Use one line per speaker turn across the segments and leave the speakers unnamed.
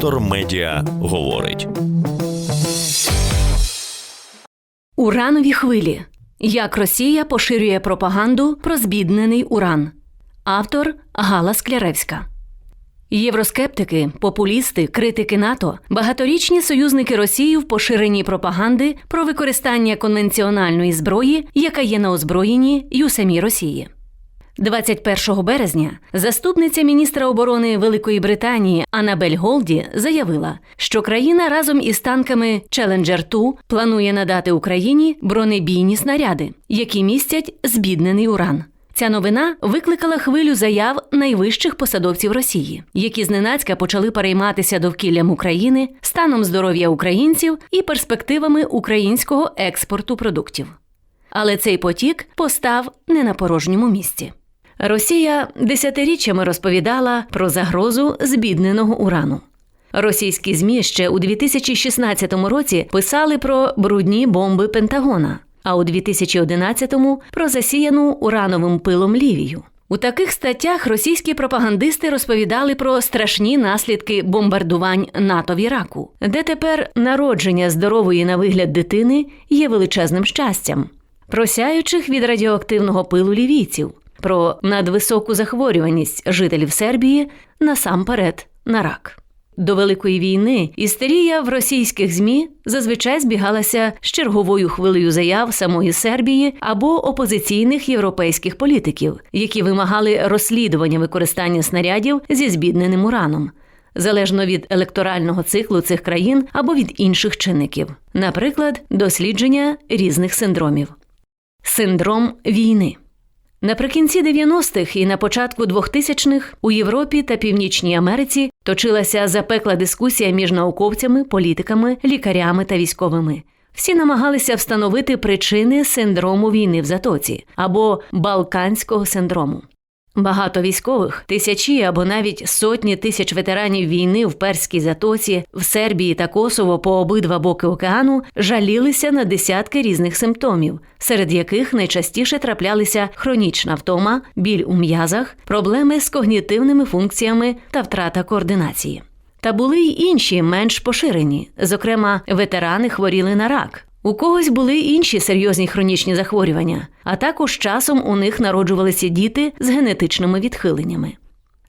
Вектор Медіа говорить.
Уранові хвилі. Як Росія поширює пропаганду про збіднений уран. Автор Гала Скляревська. Євроскептики, популісти, критики НАТО, багаторічні союзники Росії в поширенні пропаганди про використання конвенціональної зброї, яка є на озброєнні й у самій Росії. 21 березня заступниця міністра оборони Великої Британії Анабель Голді заявила, що країна разом із танками Challenger 2 планує надати Україні бронебійні снаряди, які містять збіднений уран. Ця новина викликала хвилю заяв найвищих посадовців Росії, які зненацька почали перейматися довкіллям України, станом здоров'я українців і перспективами українського експорту продуктів. Але цей потік постав не на порожньому місці. Росія десятиріччями розповідала про загрозу збідненого урану. Російські ЗМІ ще у 2016 році писали про брудні бомби Пентагона, а у 2011-му про засіяну урановим пилом Лівію. У таких статтях російські пропагандисти розповідали про страшні наслідки бомбардувань НАТО в Іраку, де тепер народження здорової на вигляд дитини є величезним щастям, просяючих від радіоактивного пилу лівійців, про надвисоку захворюваність жителів Сербії насамперед на рак. До Великої війни істерія в російських ЗМІ зазвичай збігалася з черговою хвилею заяв самої Сербії або опозиційних європейських політиків, які вимагали розслідування використання снарядів зі збідненим ураном, залежно від електорального циклу цих країн або від інших чинників, наприклад, дослідження різних синдромів. Синдром війни. Наприкінці 90-х і на початку 2000-х у Європі та Північній Америці точилася запекла дискусія між науковцями, політиками, лікарями та військовими. Всі намагалися встановити причини синдрому війни в затоці або балканського синдрому. Багато військових, тисячі або навіть сотні тисяч ветеранів війни в Перській затоці, в Сербії та Косово по обидва боки океану жалілися на десятки різних симптомів, серед яких найчастіше траплялися хронічна втома, біль у м'язах, проблеми з когнітивними функціями та втрата координації. Та були й інші менш поширені, зокрема, ветерани хворіли на рак. У когось були інші серйозні хронічні захворювання, а також часом у них народжувалися діти з генетичними відхиленнями.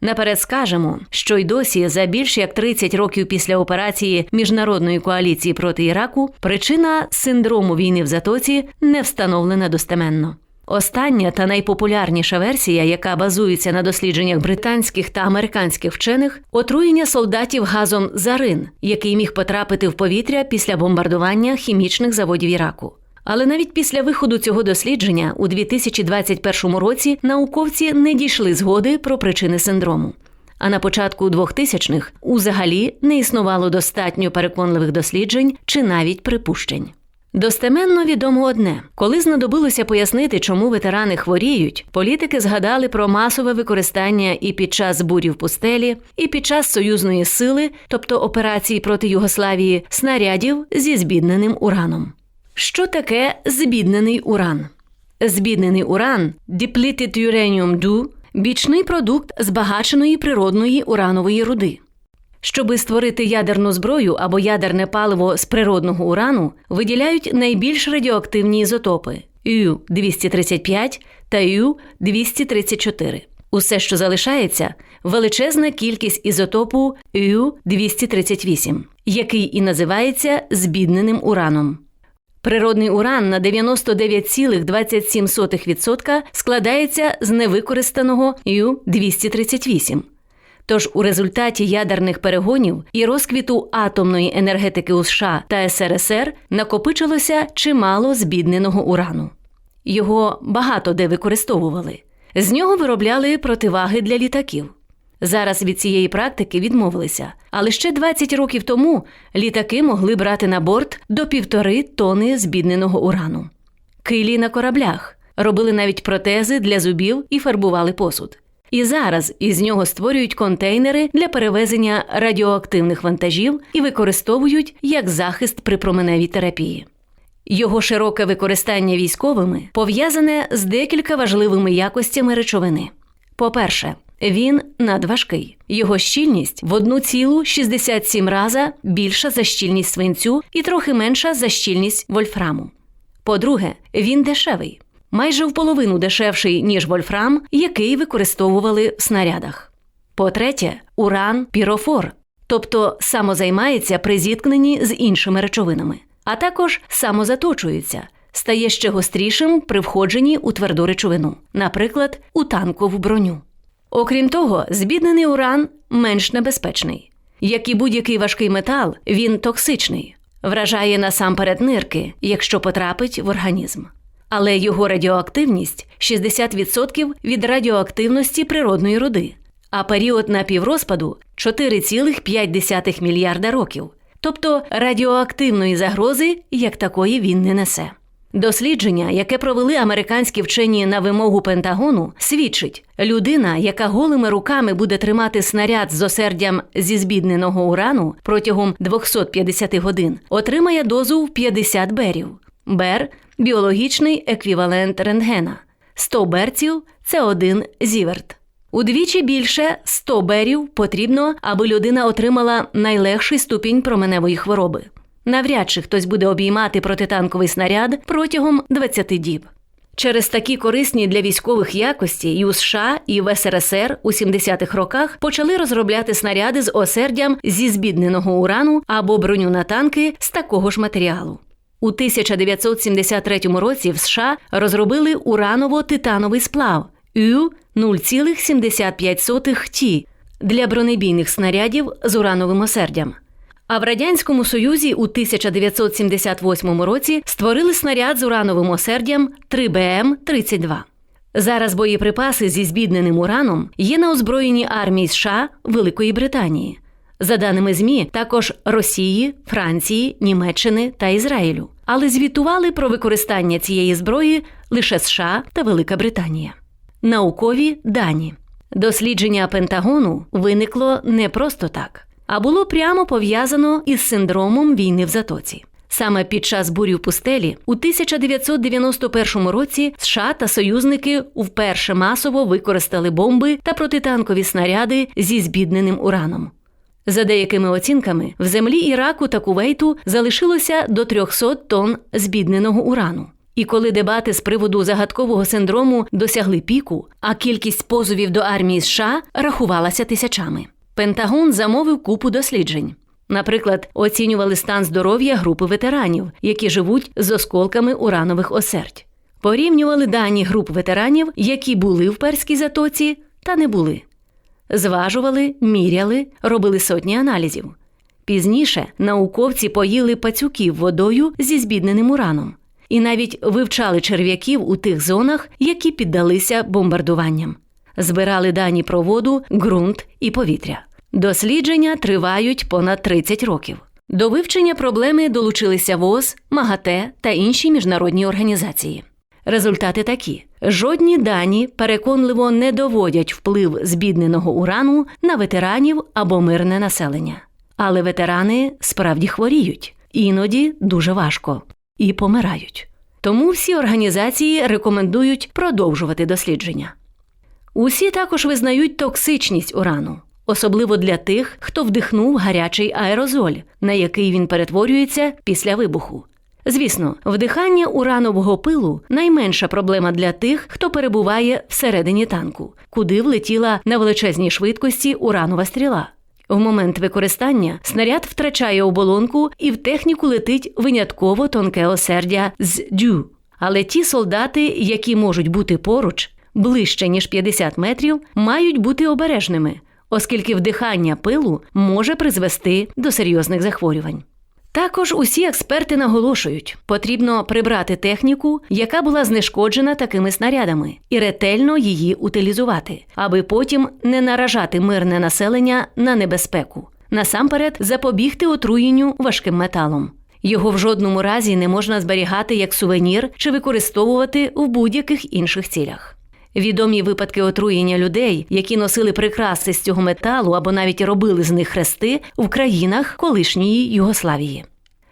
Наперед скажемо, що й досі за більш як 30 років після операції міжнародної коаліції проти Іраку причина синдрому війни в затоці не встановлена достеменно. Остання та найпопулярніша версія, яка базується на дослідженнях британських та американських вчених, отруєння солдатів газом зарин, який міг потрапити в повітря після бомбардування хімічних заводів Іраку. Але навіть після виходу цього дослідження у 2021 році науковці не дійшли згоди про причини синдрому. А на початку 2000-х узагалі не існувало достатньо переконливих досліджень чи навіть припущень. Достеменно відомо одне: коли знадобилося пояснити, чому ветерани хворіють, політики згадали про масове використання і під час бурів пустелі, і під час союзної сили, тобто операції проти Югославії, снарядів зі збідненим ураном. Що таке збіднений уран? Збіднений уран depleted uranium DU – бічний продукт збагаченої природної уранової руди. Щоби створити ядерну зброю або ядерне паливо з природного урану, виділяють найбільш радіоактивні ізотопи Ю-235 та Ю-234. Усе, що залишається, величезна кількість ізотопу Ю-238, який і називається збідненим ураном. Природний уран на 99,27% складається з невикористаного Ю-238. Тож у результаті ядерних перегонів і розквіту атомної енергетики у США та СРСР накопичилося чимало збідненого урану. Його багато де використовували. З нього виробляли противаги для літаків. Зараз від цієї практики відмовилися, але ще 20 років тому літаки могли брати на борт до півтори тони збідненого урану. Килі на кораблях робили навіть протези для зубів і фарбували посуд. І зараз із нього створюють контейнери для перевезення радіоактивних вантажів і використовують як захист при променевій терапії. Його широке використання військовими пов'язане з декілька важливими якостями речовини. По-перше, Він надважкий. Його щільність в 1,67 раза більша за щільність свинцю і трохи менша за щільність вольфраму. По-друге, він дешевий, майже в половину дешевший, ніж вольфрам, який використовували в снарядах. По-третє, уран пірофор, тобто самозаймається при зіткненні з іншими речовинами, а також самозаточується, стає ще гострішим при входженні у тверду речовину, наприклад, у танкову броню. Окрім того, збіднений уран менш небезпечний. Як і будь-який важкий метал, він токсичний, вражає насамперед нирки, якщо потрапить в організм. Але його радіоактивність 60% від радіоактивності природної руди, а період напіврозпаду 4,5 мільярда років. Тобто радіоактивної загрози як такої він не несе. Дослідження, яке провели американські вчені на вимогу Пентагону, свідчить, людина, яка голими руками буде тримати снаряд з осердям зі збідненого урану протягом 250 годин, отримає дозу в 50 берів. Бер біологічний еквівалент рентгена. 100 берців це один зіверт. Удвічі більше 100 берів потрібно, аби людина отримала найлегший ступінь променевої хвороби. Навряд чи хтось буде обіймати протитанковий снаряд протягом 20 діб. Через такі корисні для військових якості і у США і в СРСР у 70-х роках почали розробляти снаряди з осердям зі збідненого урану або броню на танки з такого ж матеріалу. У 1973 році в США розробили ураново-титановий сплав Ю 0,75 Т для бронебійних снарядів з урановим осердям. А в Радянському Союзі у 1978 році створили снаряд з урановим осердям 3БМ-32. Зараз боєприпаси зі збідненим ураном є на озброєнні армії США Великої Британії, за даними ЗМІ, також Росії, Франції, Німеччини та Ізраїлю. Але звітували про використання цієї зброї лише США та Велика Британія. Наукові дані дослідження Пентагону виникло не просто так а було прямо пов'язано із синдромом війни в затоці. Саме під час бурі в пустелі у 1991 році США та союзники вперше масово використали бомби та протитанкові снаряди зі збідненим ураном. За деякими оцінками, в землі Іраку та Кувейту залишилося до 300 тонн збідненого урану. І коли дебати з приводу загадкового синдрому досягли піку, а кількість позовів до армії США рахувалася тисячами. Пентагон замовив купу досліджень. Наприклад, оцінювали стан здоров'я групи ветеранів, які живуть з осколками уранових осердь. Порівнювали дані груп ветеранів, які були в перській затоці та не були. Зважували, міряли, робили сотні аналізів. Пізніше науковці поїли пацюків водою зі збідненим ураном і навіть вивчали черв'яків у тих зонах, які піддалися бомбардуванням збирали дані про воду, ґрунт і повітря. Дослідження тривають понад 30 років. До вивчення проблеми долучилися ВОЗ, МАГАТЕ та інші міжнародні організації. Результати такі: жодні дані переконливо не доводять вплив збідненого урану на ветеранів або мирне населення. Але ветерани справді хворіють, іноді дуже важко і помирають. Тому всі організації рекомендують продовжувати дослідження. Усі також визнають токсичність урану, особливо для тих, хто вдихнув гарячий аерозоль, на який він перетворюється після вибуху. Звісно, вдихання уранового пилу найменша проблема для тих, хто перебуває всередині танку, куди влетіла на величезній швидкості уранова стріла. В момент використання снаряд втрачає оболонку і в техніку летить винятково тонке осердя з дю. Але ті солдати, які можуть бути поруч, ближче ніж 50 метрів, мають бути обережними, оскільки вдихання пилу може призвести до серйозних захворювань. Також усі експерти наголошують, потрібно прибрати техніку, яка була знешкоджена такими снарядами, і ретельно її утилізувати, аби потім не наражати мирне населення на небезпеку, насамперед запобігти отруєнню важким металом. Його в жодному разі не можна зберігати як сувенір чи використовувати в будь-яких інших цілях. Відомі випадки отруєння людей, які носили прикраси з цього металу або навіть робили з них хрести в країнах колишньої Югославії.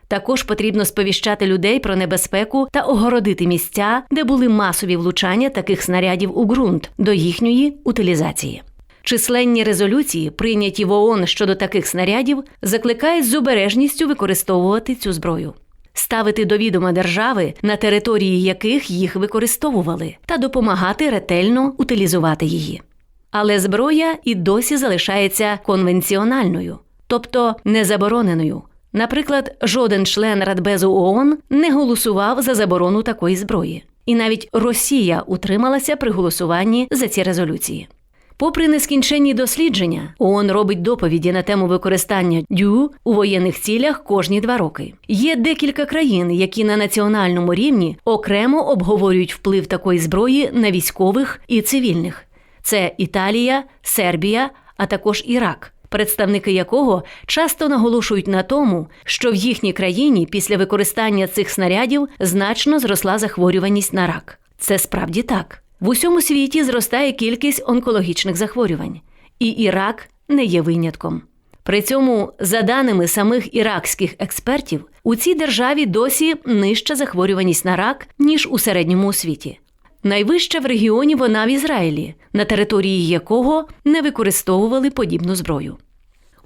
Також потрібно сповіщати людей про небезпеку та огородити місця, де були масові влучання таких снарядів у ґрунт до їхньої утилізації. Численні резолюції, прийняті в ООН щодо таких снарядів, закликають з обережністю використовувати цю зброю, ставити до відома держави, на території яких їх використовували, та допомагати ретельно утилізувати її. Але зброя і досі залишається конвенціональною, тобто незабороненою. Наприклад, жоден член Радбезу ООН не голосував за заборону такої зброї, і навіть Росія утрималася при голосуванні за ці резолюції. Попри нескінченні дослідження, ООН робить доповіді на тему використання дю у воєнних цілях кожні два роки. Є декілька країн, які на національному рівні окремо обговорюють вплив такої зброї на військових і цивільних. Це Італія, Сербія, а також Ірак, представники якого часто наголошують на тому, що в їхній країні після використання цих снарядів значно зросла захворюваність на рак. Це справді так. В усьому світі зростає кількість онкологічних захворювань, і Ірак не є винятком. При цьому, за даними самих іракських експертів, у цій державі досі нижча захворюваність на рак, ніж у середньому світі. Найвища в регіоні вона в Ізраїлі, на території якого не використовували подібну зброю.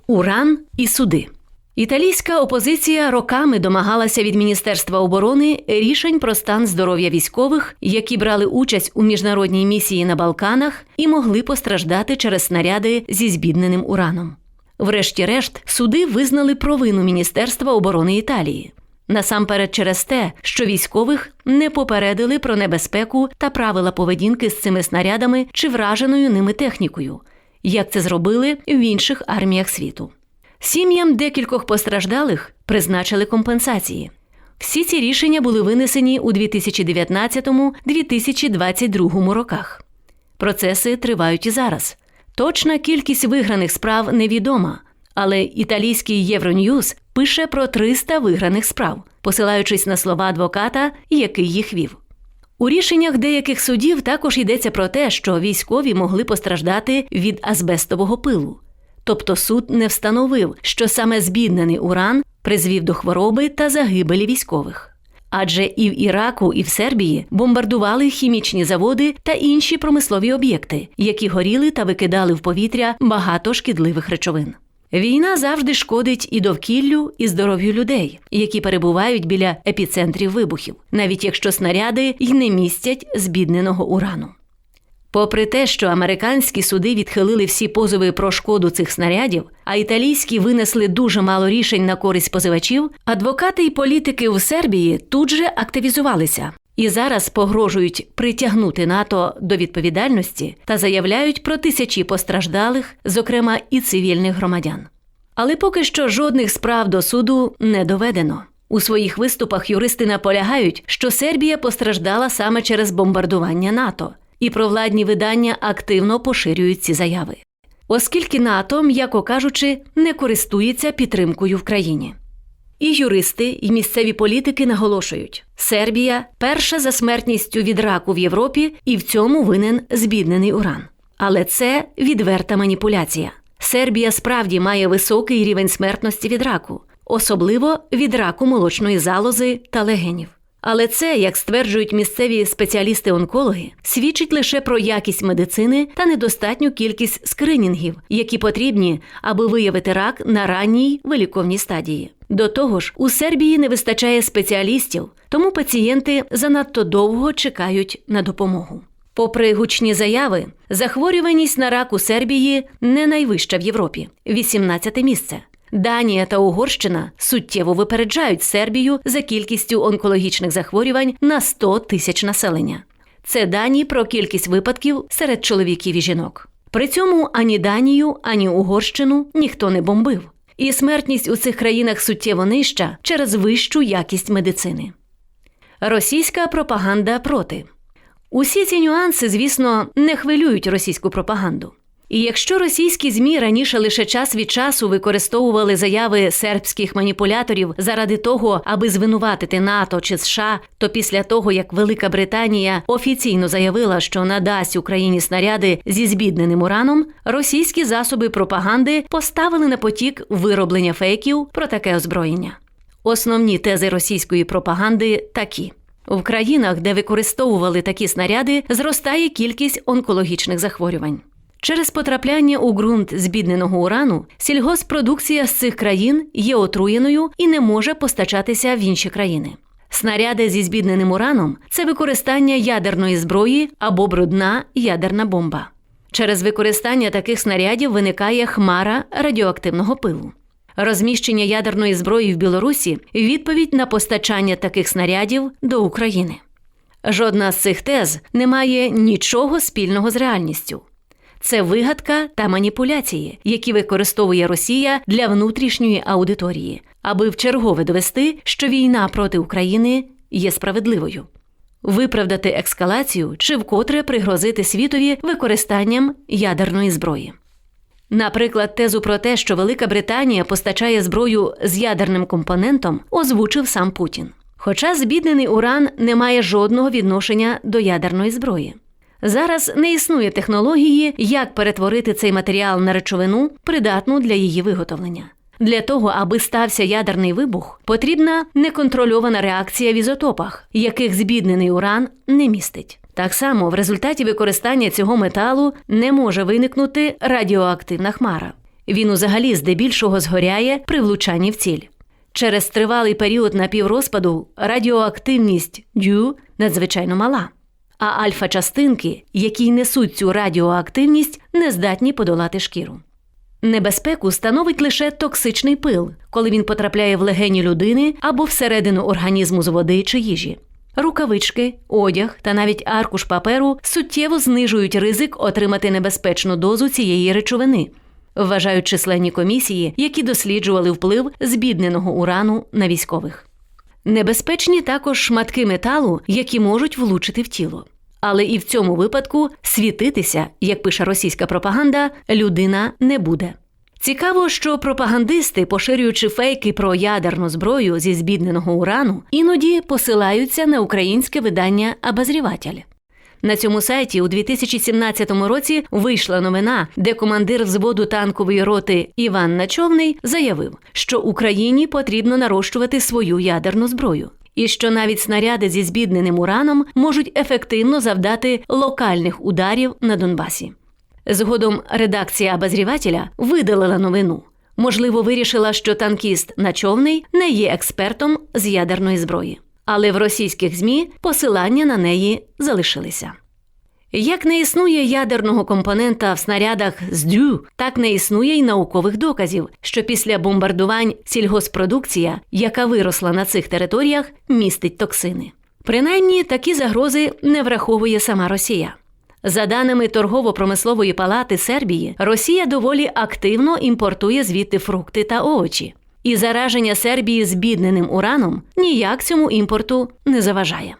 Уран і суди. Італійська опозиція роками домагалася від Міністерства оборони рішень про стан здоров'я військових, які брали участь у міжнародній місії на Балканах і могли постраждати через снаряди зі збідненим ураном. Врешті-решт, суди визнали провину Міністерства оборони Італії. Насамперед через те, що військових не попередили про небезпеку та правила поведінки з цими снарядами чи враженою ними технікою, як це зробили в інших арміях світу. Сім'ям декількох постраждалих призначили компенсації. Всі ці рішення були винесені у 2019-2022 роках. Процеси тривають і зараз. Точна кількість виграних справ невідома, але італійський Євроньюз пише про 300 виграних справ, посилаючись на слова адвоката, який їх вів. У рішеннях деяких судів також йдеться про те, що військові могли постраждати від азбестового пилу. Тобто суд не встановив, що саме збіднений уран призвів до хвороби та загибелі військових. Адже і в Іраку, і в Сербії бомбардували хімічні заводи та інші промислові об'єкти, які горіли та викидали в повітря багато шкідливих речовин. Війна завжди шкодить і довкіллю, і здоров'ю людей, які перебувають біля епіцентрів вибухів, навіть якщо снаряди й не містять збідненого урану. Попри те, що американські суди відхилили всі позови про шкоду цих снарядів, а італійські винесли дуже мало рішень на користь позивачів, адвокати і політики в Сербії тут же активізувалися і зараз погрожують притягнути НАТО до відповідальності та заявляють про тисячі постраждалих, зокрема і цивільних громадян. Але поки що жодних справ до суду не доведено. У своїх виступах юристи наполягають, що Сербія постраждала саме через бомбардування НАТО і провладні видання активно поширюють ці заяви, оскільки НАТО, м'яко кажучи, не користується підтримкою в країні. І юристи, і місцеві політики наголошують: Сербія перша за смертністю від раку в Європі, і в цьому винен збіднений уран. Але це відверта маніпуляція. Сербія справді має високий рівень смертності від раку, особливо від раку молочної залози та легенів. Але це, як стверджують місцеві спеціалісти-онкологи, свідчить лише про якість медицини та недостатню кількість скринінгів, які потрібні, аби виявити рак на ранній виліковній стадії. До того ж, у Сербії не вистачає спеціалістів, тому пацієнти занадто довго чекають на допомогу. Попри гучні заяви, захворюваність на рак у Сербії не найвища в Європі 18 місце. Данія та Угорщина суттєво випереджають Сербію за кількістю онкологічних захворювань на 100 тисяч населення. Це дані про кількість випадків серед чоловіків і жінок. При цьому ані Данію, ані Угорщину ніхто не бомбив. І смертність у цих країнах суттєво нижча через вищу якість медицини. Російська пропаганда проти усі ці нюанси, звісно, не хвилюють російську пропаганду. І якщо російські змі раніше лише час від часу використовували заяви сербських маніпуляторів заради того, аби звинуватити НАТО чи США, то після того як Велика Британія офіційно заявила, що надасть Україні снаряди зі збідненим ураном, російські засоби пропаганди поставили на потік вироблення фейків про таке озброєння. Основні тези російської пропаганди такі. В країнах, де використовували такі снаряди, зростає кількість онкологічних захворювань. Через потрапляння у ґрунт збідненого урану сільгоспродукція з цих країн є отруєною і не може постачатися в інші країни. Снаряди зі збідненим ураном це використання ядерної зброї або брудна ядерна бомба. Через використання таких снарядів виникає хмара радіоактивного пилу. Розміщення ядерної зброї в Білорусі відповідь на постачання таких снарядів до України. Жодна з цих тез не має нічого спільного з реальністю. Це вигадка та маніпуляції, які використовує Росія для внутрішньої аудиторії, аби вчергове довести, що війна проти України є справедливою, виправдати ескалацію чи вкотре пригрозити світові використанням ядерної зброї. Наприклад, тезу про те, що Велика Британія постачає зброю з ядерним компонентом, озвучив сам Путін. Хоча збіднений уран не має жодного відношення до ядерної зброї. Зараз не існує технології, як перетворити цей матеріал на речовину, придатну для її виготовлення. Для того, аби стався ядерний вибух, потрібна неконтрольована реакція в ізотопах, яких збіднений уран не містить. Так само в результаті використання цього металу не може виникнути радіоактивна хмара. Він узагалі здебільшого згоряє при влучанні в ціль. Через тривалий період напіврозпаду радіоактивність дю надзвичайно мала. А альфа-частинки, які несуть цю радіоактивність, не здатні подолати шкіру. Небезпеку становить лише токсичний пил, коли він потрапляє в легені людини або всередину організму з води чи їжі. Рукавички, одяг та навіть аркуш паперу суттєво знижують ризик отримати небезпечну дозу цієї речовини, вважають численні комісії, які досліджували вплив збідненого урану на військових. Небезпечні також шматки металу, які можуть влучити в тіло. Але і в цьому випадку світитися, як пише російська пропаганда, людина не буде. Цікаво, що пропагандисти, поширюючи фейки про ядерну зброю зі збідненого урану, іноді посилаються на українське видання Обозріватель. На цьому сайті у 2017 році вийшла новина, де командир взводу танкової роти Іван Начовний заявив, що Україні потрібно нарощувати свою ядерну зброю. І що навіть снаряди зі збідненим ураном можуть ефективно завдати локальних ударів на Донбасі. Згодом редакція обозрівателя видалила новину. Можливо, вирішила, що танкіст начовний не є експертом з ядерної зброї, але в російських ЗМІ посилання на неї залишилися. Як не існує ядерного компонента в снарядах з дю, так не існує й наукових доказів, що після бомбардувань сільгоспродукція, яка виросла на цих територіях, містить токсини. Принаймні такі загрози не враховує сама Росія. За даними торгово-промислової палати Сербії, Росія доволі активно імпортує звідти фрукти та овочі, і зараження Сербії збідненим ураном ніяк цьому імпорту не заважає.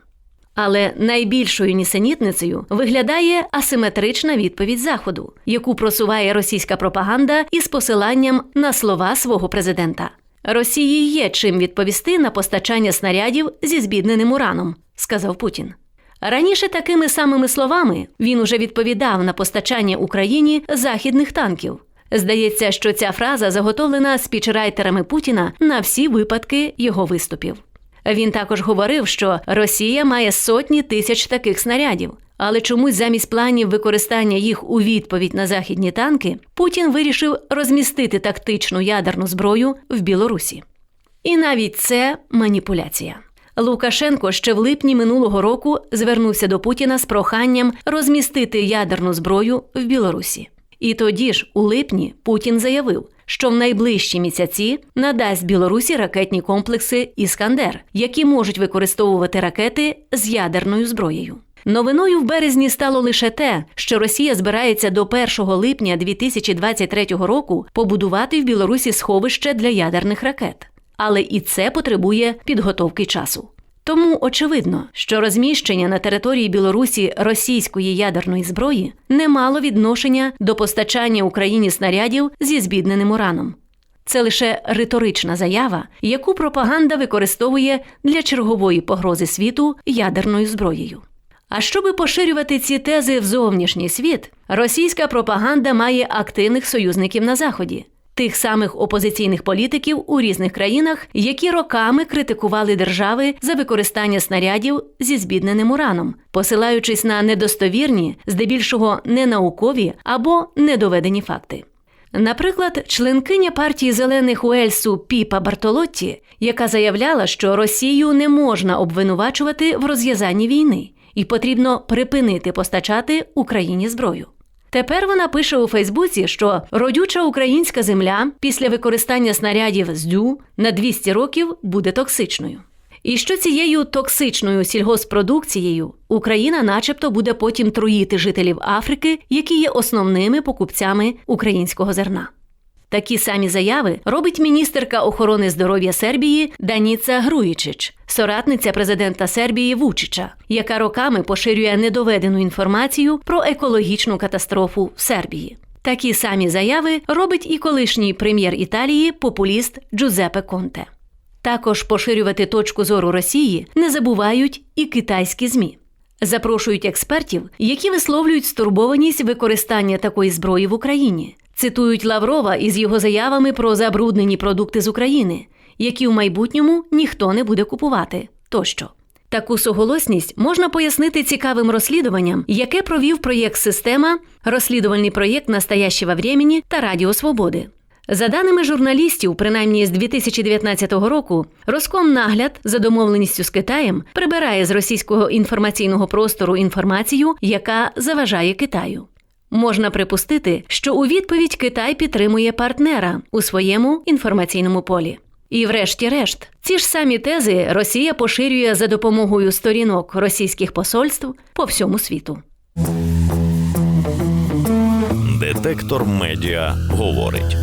Але найбільшою нісенітницею виглядає асиметрична відповідь Заходу, яку просуває російська пропаганда із посиланням на слова свого президента. Росії є чим відповісти на постачання снарядів зі збідненим ураном, сказав Путін. Раніше такими самими словами він уже відповідав на постачання Україні західних танків. Здається, що ця фраза заготовлена спічрайтерами Путіна на всі випадки його виступів. Він також говорив, що Росія має сотні тисяч таких снарядів, але чомусь замість планів використання їх у відповідь на західні танки Путін вирішив розмістити тактичну ядерну зброю в Білорусі. І навіть це маніпуляція. Лукашенко ще в липні минулого року звернувся до Путіна з проханням розмістити ядерну зброю в Білорусі. І тоді ж, у липні, Путін заявив, що в найближчі місяці надасть Білорусі ракетні комплекси Іскандер, які можуть використовувати ракети з ядерною зброєю. Новиною в березні стало лише те, що Росія збирається до 1 липня 2023 року побудувати в Білорусі сховище для ядерних ракет. Але і це потребує підготовки часу. Тому очевидно, що розміщення на території Білорусі російської ядерної зброї не мало відношення до постачання Україні снарядів зі збідненим ураном. Це лише риторична заява, яку пропаганда використовує для чергової погрози світу ядерною зброєю. А щоби поширювати ці тези в зовнішній світ, російська пропаганда має активних союзників на заході. Тих самих опозиційних політиків у різних країнах, які роками критикували держави за використання снарядів зі збідненим ураном, посилаючись на недостовірні, здебільшого ненаукові або недоведені факти. Наприклад, членкиня партії зелених Уельсу Піпа Бартолотті, яка заявляла, що Росію не можна обвинувачувати в розв'язанні війни і потрібно припинити постачати Україні зброю. Тепер вона пише у Фейсбуці, що родюча українська земля після використання снарядів з дю на 200 років буде токсичною. І що цією токсичною сільгоспродукцією Україна, начебто, буде потім труїти жителів Африки, які є основними покупцями українського зерна. Такі самі заяви робить міністерка охорони здоров'я Сербії Даніца Груїчич, соратниця президента Сербії Вучича, яка роками поширює недоведену інформацію про екологічну катастрофу в Сербії. Такі самі заяви робить і колишній прем'єр Італії популіст Джузепе Конте. Також поширювати точку зору Росії не забувають і китайські ЗМІ. Запрошують експертів, які висловлюють стурбованість використання такої зброї в Україні. Цитують Лаврова із його заявами про забруднені продукти з України, які в майбутньому ніхто не буде купувати. Тощо. Таку суголосність можна пояснити цікавим розслідуванням, яке провів проєкт Система, розслідувальний проєкт «Настоящего времени» та Радіо Свободи. За даними журналістів, принаймні з 2019 року, Роскомнагляд за домовленістю з Китаєм прибирає з російського інформаційного простору інформацію, яка заважає Китаю. Можна припустити, що у відповідь Китай підтримує партнера у своєму інформаційному полі. І, врешті-решт, ці ж самі тези Росія поширює за допомогою сторінок російських посольств по всьому світу.
Детектор медіа говорить.